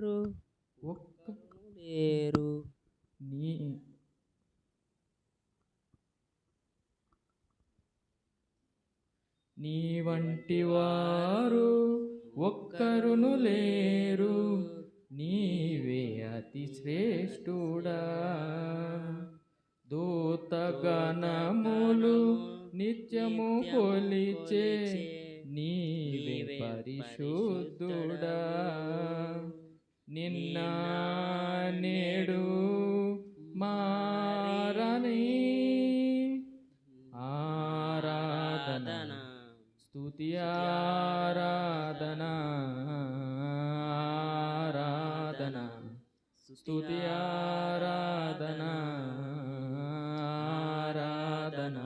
వారు ఒక్క లేరు నీ నీ వంటి వారు ఒక్కరును లేరు. నీవే అతి శ్రేష్ఠుడా. దూతగణములు నిత్యము కొలిచే. నీవే పరిశుద్ధుడా. స్తుతి ఆరాధన ఆరాధన స్తుతి ఆరాధన ఆరాధన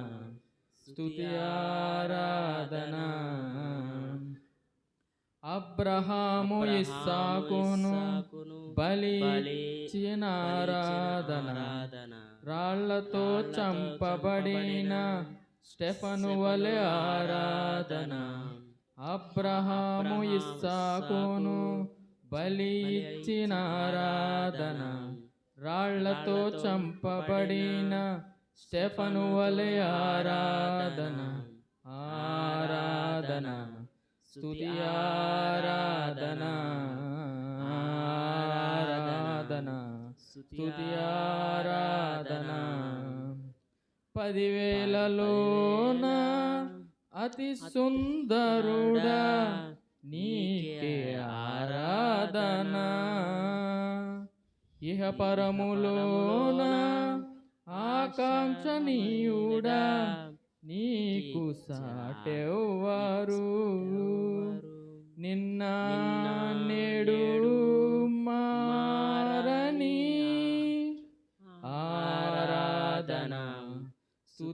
స్తుతి ఆరాధన అబ్రహాము ఇస్సాకును బలి ఇచ్చిన ఆరాధన రాళ్ళతో చంపబడిన స్టెఫను వలె ఆరాధన. అబ్రహాము ఇస్సాకును బలి ఇచ్చిన ఆరాధన. రాళ్ళతో చంపబడిన స్టెఫను వలె ఆరాధన. ఆరాధన. స్తుతి ఆరాధన. ఆరాధన. స్తుతి ఆరాధన. పదివేలలోన అతి సుందరుడా నీకే ఆరాధన. ఇహ పరములోన ఆకాంక్షణీయుడా నీకు సాటెవ్వారు. నిన్న నేడు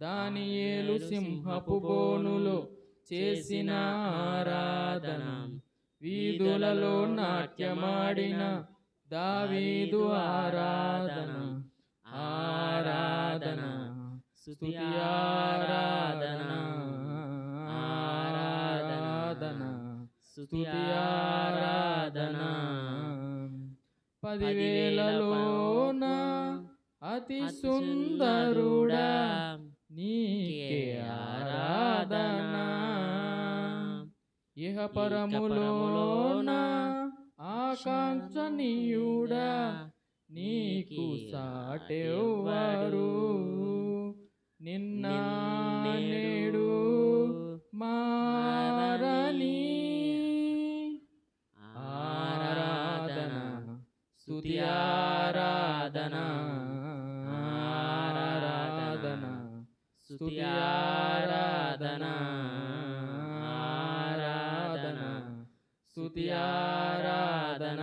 దానియేలు సింహపు బోనులో చేసిన ఆరాధన. వీధులలో నాట్యమాడిన దావీదు ఆరాధన. ఆరాధన. స్తుతి ఆరాధన. ఆరాధన. ఆరాధన. పదివేలలోన అతి సుందరుడా. నీకే ఆరాధన. ఇహ పరములోన ఆకాంక్షణీయుడా నీకు సాటెవ్వరు నిన్న నేడు మారని. ఆరాధన. స్తుతి స్తుతి ఆరాధన ఆరాధన స్తుతి ఆరాధన